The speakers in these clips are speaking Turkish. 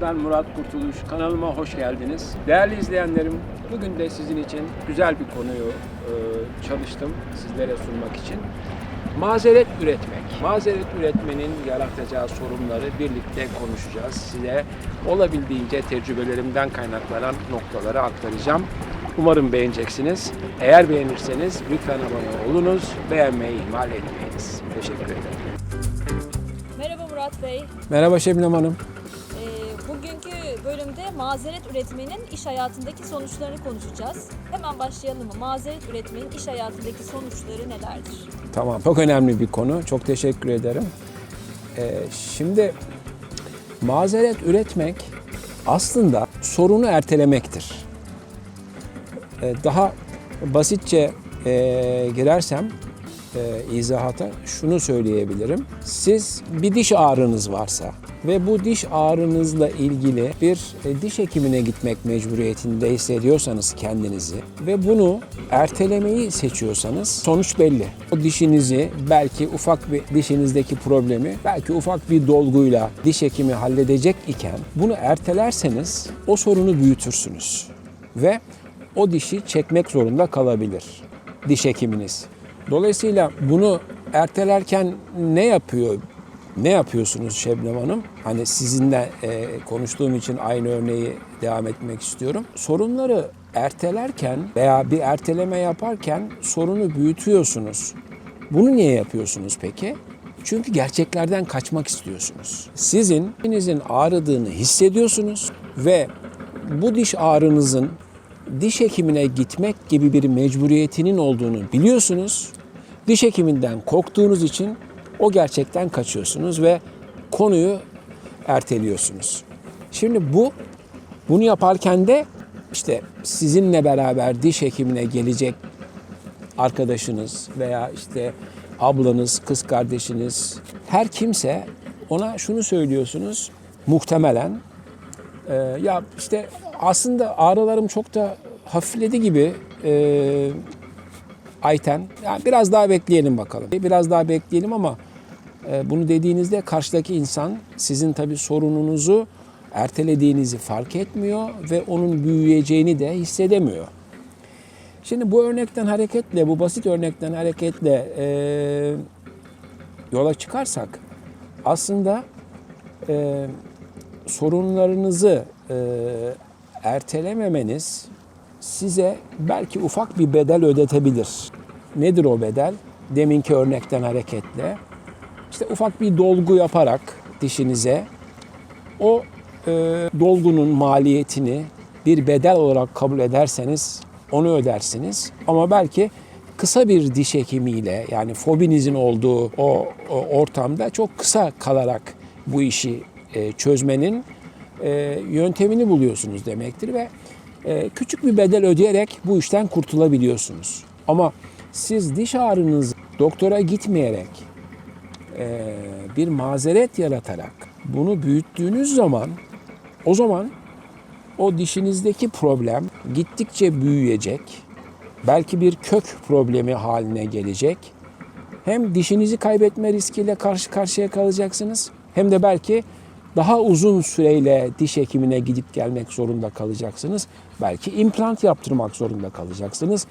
Ben Murat Kurtuluş. Kanalıma hoş geldiniz. Değerli izleyenlerim, bugün de sizin için güzel bir konuyu e, çalıştım sizlere sunmak için. Mazeret üretmek. Mazeret üretmenin yaratacağı sorunları birlikte konuşacağız. Size olabildiğince tecrübelerimden kaynaklanan noktaları aktaracağım. Umarım beğeneceksiniz. Eğer beğenirseniz lütfen abone olunuz. Beğenmeyi ihmal etmeyiniz. Teşekkür ederim. Merhaba Murat Bey. Merhaba Şebnem Hanım. Mazeret üretmenin iş hayatındaki sonuçlarını konuşacağız. Hemen başlayalım mı? Mazeret üretmenin iş hayatındaki sonuçları nelerdir? Tamam, çok önemli bir konu. Çok teşekkür ederim. Ee, şimdi mazeret üretmek aslında sorunu ertelemektir. Ee, daha basitçe e, girersem e, izahata şunu söyleyebilirim. Siz bir diş ağrınız varsa ve bu diş ağrınızla ilgili bir e, diş hekimine gitmek mecburiyetinde hissediyorsanız kendinizi ve bunu ertelemeyi seçiyorsanız sonuç belli. O dişinizi belki ufak bir dişinizdeki problemi belki ufak bir dolguyla diş hekimi halledecek iken bunu ertelerseniz o sorunu büyütürsünüz ve o dişi çekmek zorunda kalabilir diş hekiminiz. Dolayısıyla bunu ertelerken ne yapıyor? Ne yapıyorsunuz Şebnem Hanım? Hani sizinle e, konuştuğum için aynı örneği devam etmek istiyorum. Sorunları ertelerken veya bir erteleme yaparken sorunu büyütüyorsunuz. Bunu niye yapıyorsunuz peki? Çünkü gerçeklerden kaçmak istiyorsunuz. Sizin dişinizin ağrıdığını hissediyorsunuz ve bu diş ağrınızın diş hekimine gitmek gibi bir mecburiyetinin olduğunu biliyorsunuz. Diş hekiminden korktuğunuz için o gerçekten kaçıyorsunuz ve konuyu erteliyorsunuz. Şimdi bu bunu yaparken de işte sizinle beraber diş hekimine gelecek arkadaşınız veya işte ablanız, kız kardeşiniz her kimse ona şunu söylüyorsunuz muhtemelen ee, ya işte aslında ağrılarım çok da hafifledi gibi e, Ayten. Yani biraz daha bekleyelim bakalım. Biraz daha bekleyelim ama e, bunu dediğinizde karşıdaki insan sizin tabii sorununuzu ertelediğinizi fark etmiyor ve onun büyüyeceğini de hissedemiyor. Şimdi bu örnekten hareketle, bu basit örnekten hareketle e, yola çıkarsak aslında e, sorunlarınızı e, ertelememeniz size belki ufak bir bedel ödetebilir. Nedir o bedel? Deminki örnekten hareketle işte ufak bir dolgu yaparak dişinize o e, dolgunun maliyetini bir bedel olarak kabul ederseniz onu ödersiniz. Ama belki kısa bir diş hekimiyle yani fobinizin olduğu o, o ortamda çok kısa kalarak bu işi e, çözmenin e, yöntemini buluyorsunuz demektir ve e, küçük bir bedel ödeyerek bu işten kurtulabiliyorsunuz. Ama siz diş ağrınız doktora gitmeyerek bir mazeret yaratarak bunu büyüttüğünüz zaman o zaman o dişinizdeki problem gittikçe büyüyecek. Belki bir kök problemi haline gelecek. Hem dişinizi kaybetme riskiyle karşı karşıya kalacaksınız hem de belki daha uzun süreyle diş hekimine gidip gelmek zorunda kalacaksınız. Belki implant yaptırmak zorunda kalacaksınız.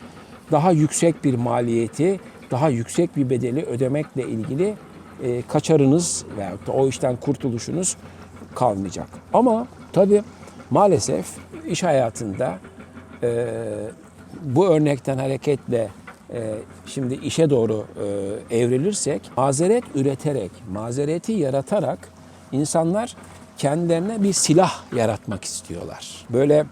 Daha yüksek bir maliyeti, daha yüksek bir bedeli ödemekle ilgili e, kaçarınız veyahut da o işten kurtuluşunuz kalmayacak. Ama tabii maalesef iş hayatında e, bu örnekten hareketle e, şimdi işe doğru e, evrilirsek mazeret üreterek, mazereti yaratarak insanlar kendilerine bir silah yaratmak istiyorlar. Böyle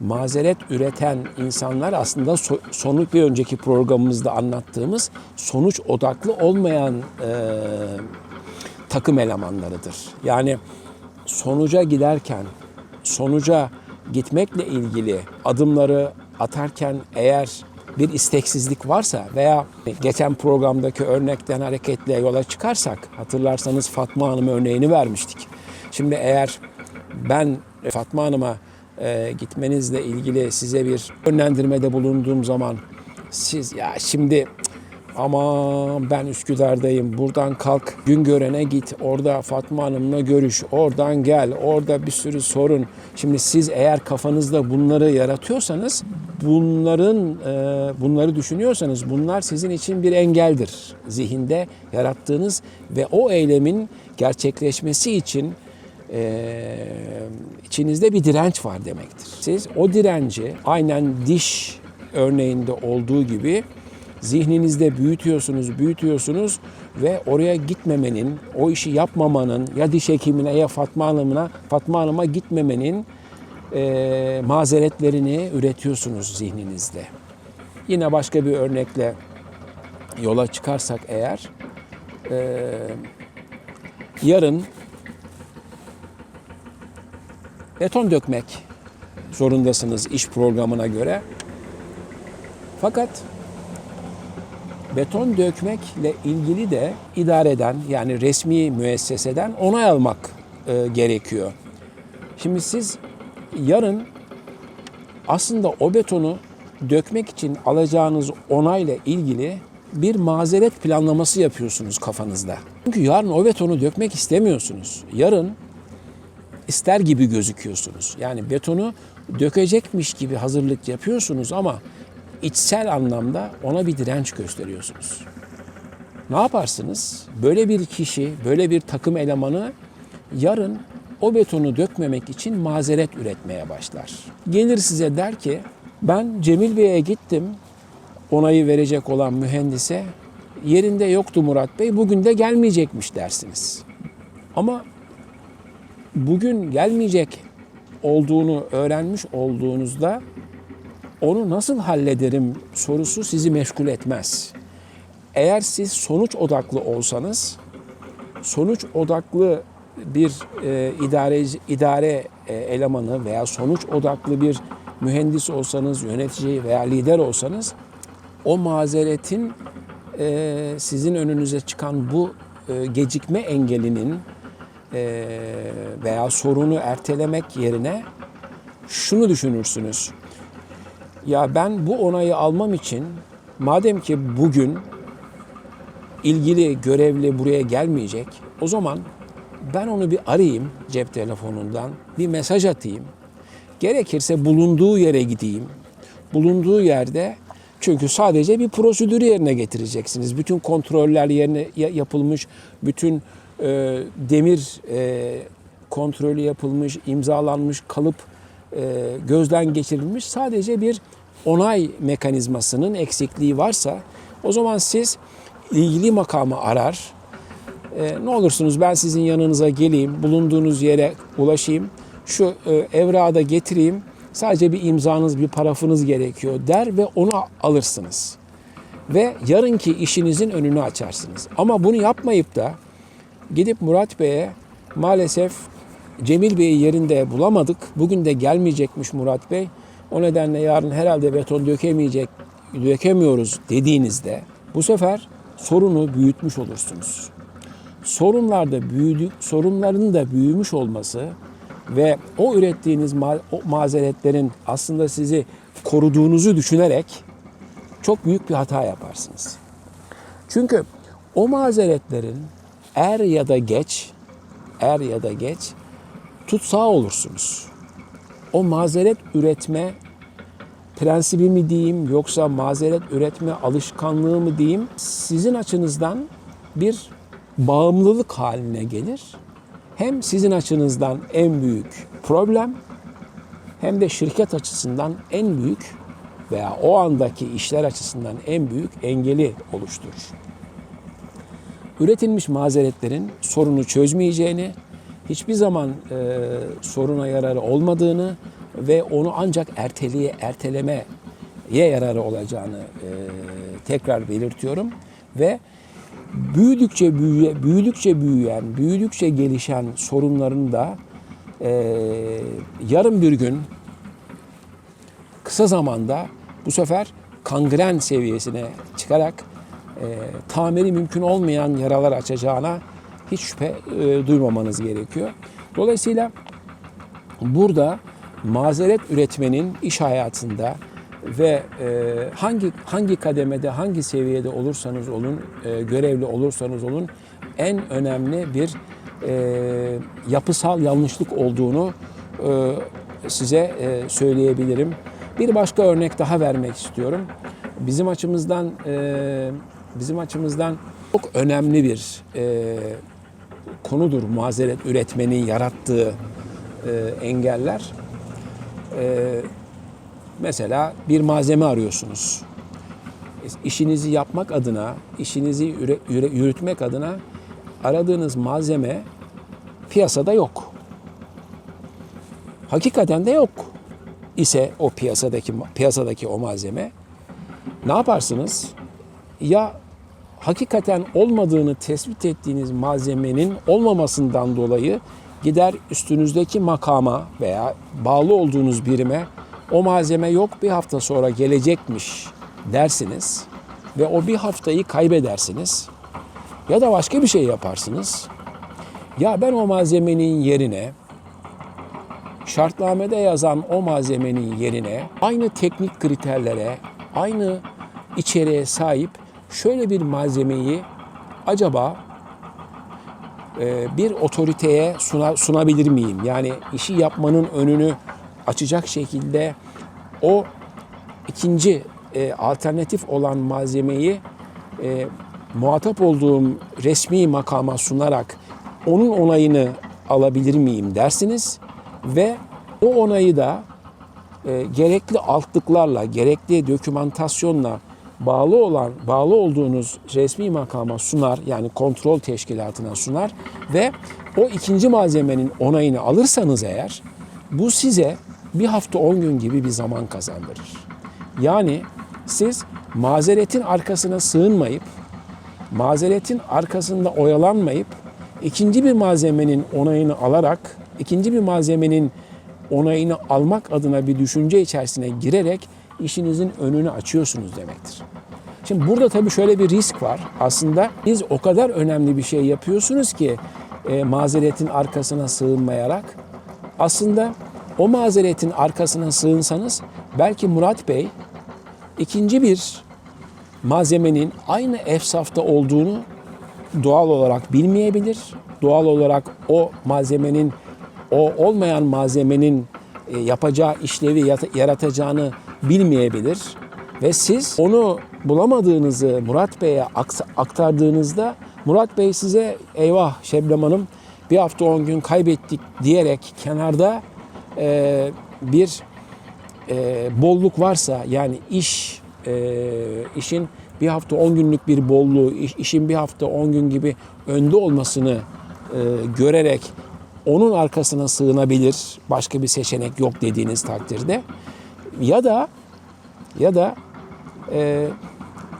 mazeret üreten insanlar aslında so- sonuç bir önceki programımızda anlattığımız sonuç odaklı olmayan e, takım elemanlarıdır. Yani sonuca giderken, sonuca gitmekle ilgili adımları atarken eğer bir isteksizlik varsa veya geçen programdaki örnekten hareketle yola çıkarsak hatırlarsanız Fatma Hanım örneğini vermiştik. Şimdi eğer ben Fatma Hanım'a e, gitmenizle ilgili size bir yönlendirmede bulunduğum zaman siz ya şimdi Aman ben Üsküdar'dayım. Buradan kalk. Güngören'e git. Orada Fatma Hanım'la görüş. Oradan gel. Orada bir sürü sorun. Şimdi siz eğer kafanızda bunları yaratıyorsanız bunların e, bunları düşünüyorsanız bunlar sizin için bir engeldir. Zihinde yarattığınız ve o eylemin gerçekleşmesi için e, içinizde bir direnç var demektir. Siz o direnci aynen diş örneğinde olduğu gibi zihninizde büyütüyorsunuz, büyütüyorsunuz ve oraya gitmemenin, o işi yapmamanın ya diş hekimine ya Fatma Hanım'ına, Fatma Hanım'a gitmemenin e, mazeretlerini üretiyorsunuz zihninizde. Yine başka bir örnekle yola çıkarsak eğer, e, yarın beton dökmek zorundasınız iş programına göre. Fakat beton dökmekle ilgili de idareden yani resmi müesseseden onay almak e, gerekiyor. Şimdi siz yarın aslında o betonu dökmek için alacağınız onayla ilgili bir mazeret planlaması yapıyorsunuz kafanızda. Çünkü yarın o betonu dökmek istemiyorsunuz. Yarın ister gibi gözüküyorsunuz. Yani betonu dökecekmiş gibi hazırlık yapıyorsunuz ama içsel anlamda ona bir direnç gösteriyorsunuz. Ne yaparsınız? Böyle bir kişi, böyle bir takım elemanı yarın o betonu dökmemek için mazeret üretmeye başlar. Gelir size der ki ben Cemil Bey'e gittim onayı verecek olan mühendise yerinde yoktu Murat Bey bugün de gelmeyecekmiş dersiniz. Ama bugün gelmeyecek olduğunu öğrenmiş olduğunuzda onu nasıl hallederim sorusu sizi meşgul etmez. Eğer siz sonuç odaklı olsanız, sonuç odaklı bir e, idare idare e, elemanı veya sonuç odaklı bir mühendis olsanız, yönetici veya lider olsanız o mazeretin e, sizin önünüze çıkan bu e, gecikme engelinin veya sorunu ertelemek yerine şunu düşünürsünüz. Ya ben bu onayı almam için madem ki bugün ilgili görevli buraya gelmeyecek o zaman ben onu bir arayayım cep telefonundan bir mesaj atayım. Gerekirse bulunduğu yere gideyim. Bulunduğu yerde çünkü sadece bir prosedürü yerine getireceksiniz. Bütün kontroller yerine ya- yapılmış, bütün e, demir e, kontrolü yapılmış, imzalanmış kalıp e, gözden geçirilmiş. Sadece bir onay mekanizmasının eksikliği varsa o zaman siz ilgili makamı arar. E, ne olursunuz ben sizin yanınıza geleyim, bulunduğunuz yere ulaşayım, şu e, evrağı da getireyim, sadece bir imzanız, bir parafınız gerekiyor der ve onu alırsınız. Ve yarınki işinizin önünü açarsınız. Ama bunu yapmayıp da gidip Murat Bey'e maalesef Cemil Bey'i yerinde bulamadık. Bugün de gelmeyecekmiş Murat Bey. O nedenle yarın herhalde beton dökemeyecek, dökemiyoruz dediğinizde bu sefer sorunu büyütmüş olursunuz. Sorunlarda büyüdük, sorunların da büyümüş olması ve o ürettiğiniz ma- o mazeretlerin aslında sizi koruduğunuzu düşünerek çok büyük bir hata yaparsınız. Çünkü o mazeretlerin er ya da geç, er ya da geç tutsağı olursunuz. O mazeret üretme prensibi mi diyeyim yoksa mazeret üretme alışkanlığı mı diyeyim sizin açınızdan bir bağımlılık haline gelir. Hem sizin açınızdan en büyük problem hem de şirket açısından en büyük veya o andaki işler açısından en büyük engeli oluşturur. Üretilmiş mazeretlerin sorunu çözmeyeceğini, hiçbir zaman e, soruna yararı olmadığını ve onu ancak erteliğe, ertelemeye yararı olacağını e, tekrar belirtiyorum. Ve büyüdükçe büyüye, büyüdükçe büyüyen, büyüdükçe gelişen sorunların da e, yarın bir gün kısa zamanda bu sefer kangren seviyesine çıkarak tamiri mümkün olmayan yaralar açacağına hiç şüphe e, duymamanız gerekiyor. Dolayısıyla burada mazeret üretmenin iş hayatında ve e, hangi hangi kademede, hangi seviyede olursanız olun, e, görevli olursanız olun en önemli bir e, yapısal yanlışlık olduğunu e, size e, söyleyebilirim. Bir başka örnek daha vermek istiyorum. Bizim açımızdan e, bizim açımızdan çok önemli bir e, konudur mazeret üretmenin yarattığı e, engeller. E, mesela bir malzeme arıyorsunuz. İşinizi yapmak adına, işinizi yürütmek adına aradığınız malzeme piyasada yok. Hakikaten de yok ise o piyasadaki piyasadaki o malzeme ne yaparsınız? Ya hakikaten olmadığını tespit ettiğiniz malzemenin olmamasından dolayı gider üstünüzdeki makama veya bağlı olduğunuz birime o malzeme yok bir hafta sonra gelecekmiş dersiniz ve o bir haftayı kaybedersiniz. Ya da başka bir şey yaparsınız. Ya ben o malzemenin yerine şartnamede yazan o malzemenin yerine aynı teknik kriterlere, aynı içeriğe sahip şöyle bir malzemeyi acaba e, bir otoriteye suna- sunabilir miyim? Yani işi yapmanın önünü açacak şekilde o ikinci e, alternatif olan malzemeyi e, muhatap olduğum resmi makama sunarak onun onayını alabilir miyim dersiniz ve o onayı da e, gerekli altlıklarla, gerekli dokümantasyonla bağlı olan, bağlı olduğunuz resmi makama sunar, yani kontrol teşkilatına sunar ve o ikinci malzemenin onayını alırsanız eğer, bu size bir hafta 10 gün gibi bir zaman kazandırır. Yani siz mazeretin arkasına sığınmayıp, mazeretin arkasında oyalanmayıp, ikinci bir malzemenin onayını alarak, ikinci bir malzemenin onayını almak adına bir düşünce içerisine girerek işinizin önünü açıyorsunuz demektir. Şimdi burada tabii şöyle bir risk var. Aslında siz o kadar önemli bir şey yapıyorsunuz ki e, mazeretin arkasına sığınmayarak aslında o mazeretin arkasına sığınsanız belki Murat Bey ikinci bir malzemenin aynı efsafta olduğunu doğal olarak bilmeyebilir. Doğal olarak o malzemenin o olmayan malzemenin e, yapacağı işlevi yaratacağını bilmeyebilir ve siz onu bulamadığınızı Murat Bey'e aktardığınızda Murat Bey size eyvah Şebnem Hanım bir hafta 10 gün kaybettik diyerek kenarda e, bir e, bolluk varsa yani iş e, işin bir hafta 10 günlük bir bolluğu, iş- işin bir hafta 10 gün gibi önde olmasını e, görerek onun arkasına sığınabilir. Başka bir seçenek yok dediğiniz takdirde. Ya da ya da e,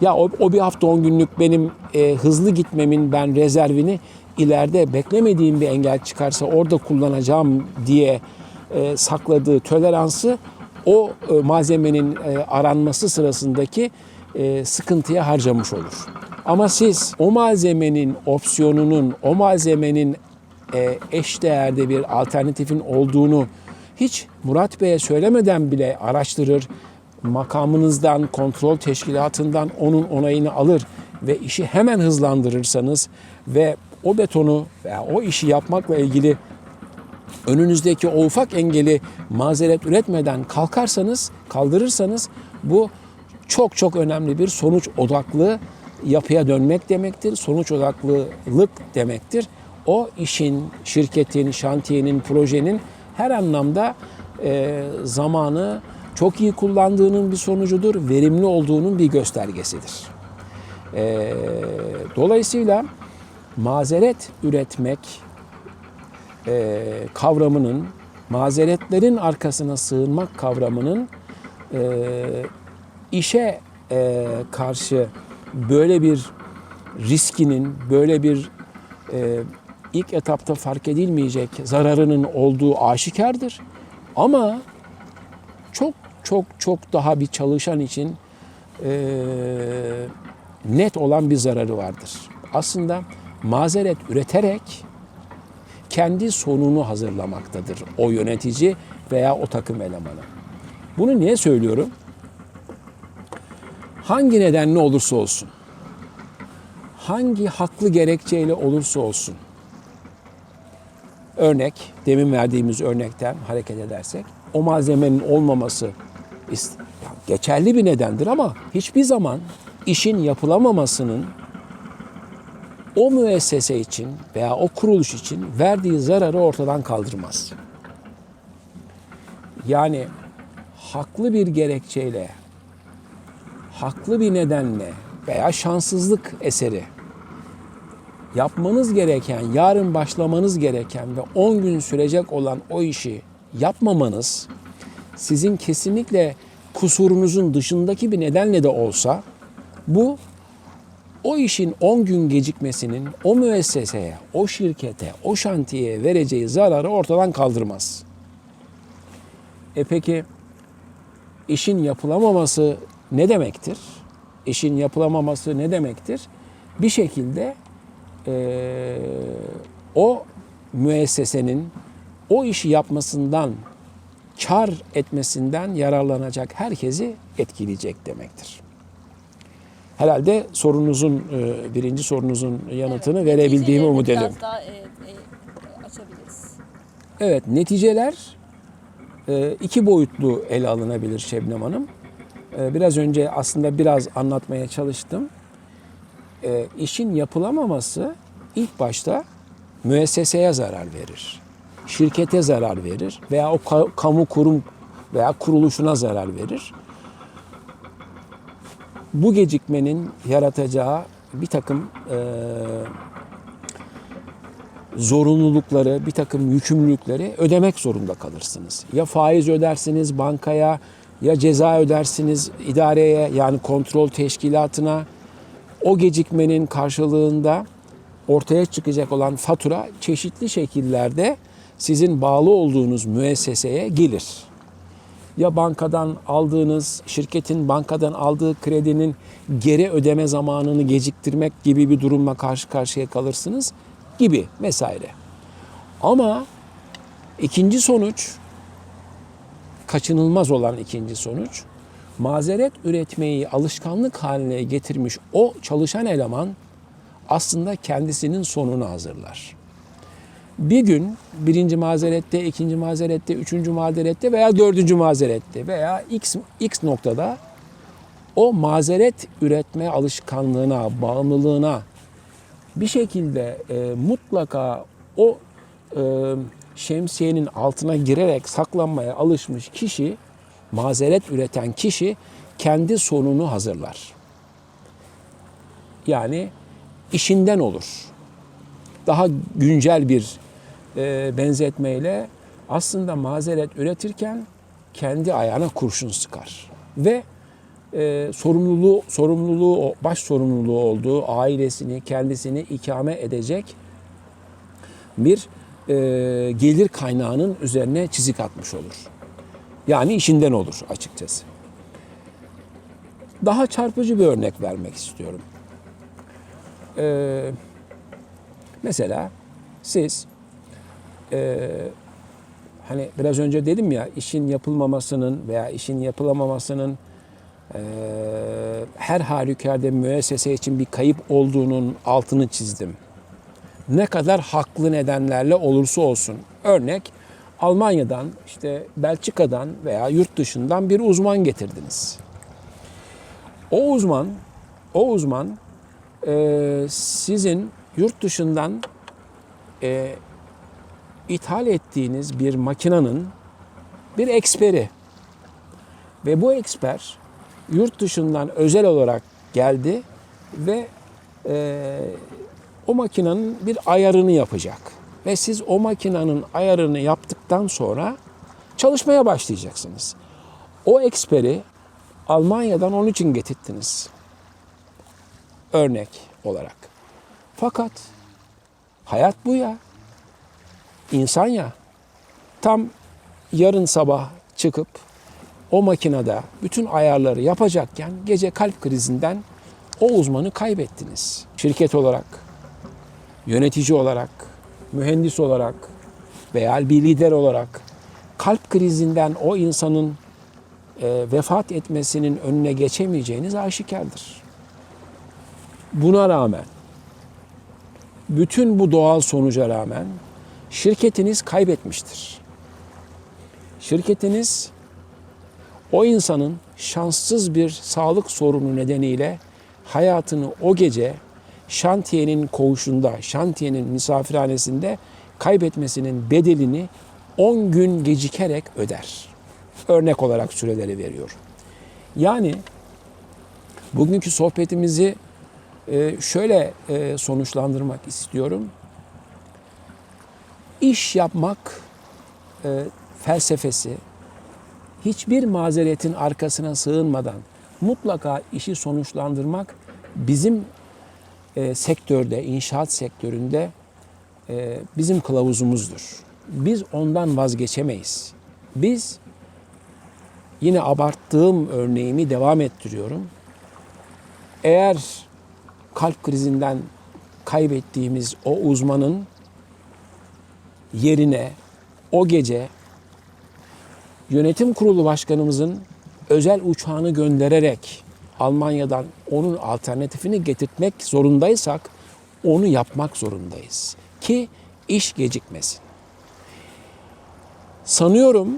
ya o, o bir hafta 10 günlük benim e, hızlı gitmemin ben rezervini ileride beklemediğim bir engel çıkarsa orada kullanacağım diye e, sakladığı toleransı o e, malzemenin e, aranması sırasındaki e, sıkıntıya harcamış olur. Ama siz o malzemenin opsiyonunun, o malzemenin e, eş değerde bir alternatifin olduğunu hiç Murat Bey'e söylemeden bile araştırır, makamınızdan, kontrol teşkilatından onun onayını alır ve işi hemen hızlandırırsanız ve o betonu veya o işi yapmakla ilgili önünüzdeki o ufak engeli mazeret üretmeden kalkarsanız, kaldırırsanız bu çok çok önemli bir sonuç odaklı yapıya dönmek demektir. Sonuç odaklılık demektir. O işin, şirketin, şantiyenin, projenin her anlamda e, zamanı çok iyi kullandığının bir sonucudur. Verimli olduğunun bir göstergesidir. E, dolayısıyla mazeret üretmek e, kavramının, mazeretlerin arkasına sığınmak kavramının e, işe e, karşı böyle bir riskinin, böyle bir e, ilk etapta fark edilmeyecek zararının olduğu aşikardır. Ama çok çok çok daha bir çalışan için e, net olan bir zararı vardır. Aslında mazeret üreterek kendi sonunu hazırlamaktadır o yönetici veya o takım elemanı. Bunu niye söylüyorum? hangi nedenle olursa olsun, hangi haklı gerekçeyle olursa olsun, örnek, demin verdiğimiz örnekten hareket edersek, o malzemenin olmaması geçerli bir nedendir ama hiçbir zaman işin yapılamamasının o müessese için veya o kuruluş için verdiği zararı ortadan kaldırmaz. Yani haklı bir gerekçeyle, haklı bir nedenle veya şanssızlık eseri yapmanız gereken, yarın başlamanız gereken ve 10 gün sürecek olan o işi yapmamanız sizin kesinlikle kusurunuzun dışındaki bir nedenle de olsa bu o işin 10 gün gecikmesinin o müesseseye, o şirkete, o şantiyeye vereceği zararı ortadan kaldırmaz. E peki işin yapılamaması ne demektir? İşin yapılamaması ne demektir? Bir şekilde eee, o müessesenin o işi yapmasından, kar etmesinden yararlanacak herkesi etkileyecek demektir. Herhalde sorunuzun, e, birinci sorunuzun yanıtını Evet, verebildiğimi umut ediyorum. Biraz daha e, e, açabiliriz. Evet, neticeler e, iki boyutlu ele alınabilir Şebnem Hanım. E, Biraz önce aslında biraz anlatmaya çalıştım. E, İşin yapılamaması ilk başta müesseseye zarar verir. Şirkete zarar verir veya o ka- kamu kurum veya kuruluşuna zarar verir. Bu gecikmenin yaratacağı bir takım e, zorunlulukları, bir takım yükümlülükleri ödemek zorunda kalırsınız. Ya faiz ödersiniz bankaya, ya ceza ödersiniz idareye yani kontrol teşkilatına. O gecikmenin karşılığında ortaya çıkacak olan fatura çeşitli şekillerde sizin bağlı olduğunuz müesseseye gelir. Ya bankadan aldığınız, şirketin bankadan aldığı kredinin geri ödeme zamanını geciktirmek gibi bir durumla karşı karşıya kalırsınız gibi vesaire. Ama ikinci sonuç kaçınılmaz olan ikinci sonuç mazeret üretmeyi alışkanlık haline getirmiş o çalışan eleman aslında kendisinin sonunu hazırlar. Bir gün birinci mazerette, ikinci mazerette, üçüncü mazerette veya dördüncü mazerette veya x, x noktada o mazeret üretme alışkanlığına, bağımlılığına bir şekilde e, mutlaka o e, şemsiyenin altına girerek saklanmaya alışmış kişi, mazeret üreten kişi kendi sonunu hazırlar. Yani işinden olur. Daha güncel bir e, benzetmeyle aslında mazeret üretirken kendi ayağına kurşun sıkar ve e, sorumluluğu sorumluluğu baş sorumluluğu olduğu ailesini kendisini ikame edecek bir e, gelir kaynağının üzerine çizik atmış olur. Yani işinden olur açıkçası. Daha çarpıcı bir örnek vermek istiyorum. Ee, mesela siz e, hani biraz önce dedim ya işin yapılmamasının veya işin yapılamamasının e, her halükarda müessese için bir kayıp olduğunun altını çizdim. Ne kadar haklı nedenlerle olursa olsun. Örnek Almanya'dan, işte Belçika'dan veya yurt dışından bir uzman getirdiniz. O uzman, o uzman e, sizin yurt dışından e, ithal ettiğiniz bir makinenin bir eksperi. Ve bu eksper yurt dışından özel olarak geldi ve e, o makinenin bir ayarını yapacak. Ve siz o makinenin ayarını yaptıktan sonra çalışmaya başlayacaksınız. O eksperi Almanya'dan onun için getirttiniz. Örnek olarak. Fakat hayat bu ya. İnsan ya. Tam yarın sabah çıkıp o makinede bütün ayarları yapacakken gece kalp krizinden o uzmanı kaybettiniz. Şirket olarak, yönetici olarak, mühendis olarak veya bir lider olarak kalp krizinden o insanın e, vefat etmesinin önüne geçemeyeceğiniz aşikardır. Buna rağmen bütün bu doğal sonuca rağmen şirketiniz kaybetmiştir. Şirketiniz o insanın şanssız bir sağlık sorunu nedeniyle hayatını o gece şantiyenin koğuşunda, şantiyenin misafirhanesinde kaybetmesinin bedelini 10 gün gecikerek öder. Örnek olarak süreleri veriyorum. Yani bugünkü sohbetimizi e, şöyle e, sonuçlandırmak istiyorum. İş yapmak e, felsefesi hiçbir mazeretin arkasına sığınmadan mutlaka işi sonuçlandırmak bizim e, sektörde, inşaat sektöründe e, bizim kılavuzumuzdur. Biz ondan vazgeçemeyiz. Biz yine abarttığım örneğimi devam ettiriyorum. Eğer kalp krizinden kaybettiğimiz o uzmanın yerine o gece yönetim kurulu başkanımızın özel uçağını göndererek Almanya'dan onun alternatifini getirtmek zorundaysak onu yapmak zorundayız ki iş gecikmesin. Sanıyorum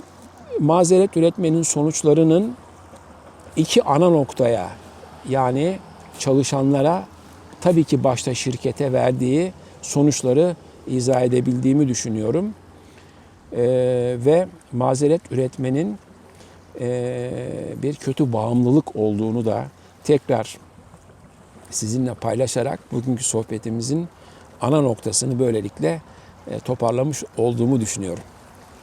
mazeret üretmenin sonuçlarının iki ana noktaya yani çalışanlara tabii ki başta şirkete verdiği sonuçları izah edebildiğimi düşünüyorum. Ee, ve mazeret üretmenin bir kötü bağımlılık olduğunu da tekrar sizinle paylaşarak bugünkü sohbetimizin ana noktasını böylelikle e, toparlamış olduğumu düşünüyorum.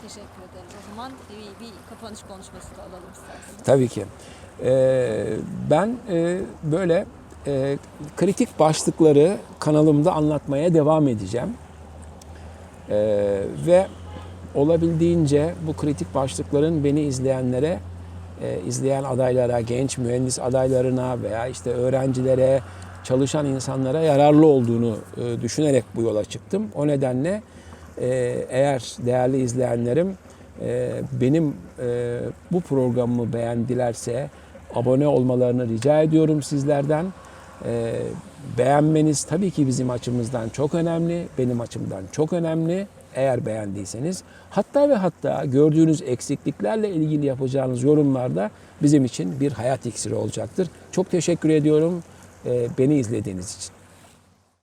Teşekkür ederiz. O zaman bir, bir kapanış konuşması da alalım isterseniz. Tabii ki. Ee, ben e, böyle e, kritik başlıkları kanalımda anlatmaya devam edeceğim. Ve olabildiğince bu kritik başlıkların beni izleyenlere, e, izleyen adaylara, genç mühendis adaylarına veya işte öğrencilere, çalışan insanlara yararlı olduğunu e, düşünerek bu yola çıktım. O nedenle e, eğer değerli izleyenlerim e, benim e, bu programımı beğendilerse abone olmalarını rica ediyorum sizlerden. E, beğenmeniz tabii ki bizim açımızdan çok önemli, benim açımdan çok önemli. Eğer beğendiyseniz hatta ve hatta gördüğünüz eksikliklerle ilgili yapacağınız yorumlarda bizim için bir hayat iksiri olacaktır. Çok teşekkür ediyorum e, beni izlediğiniz için.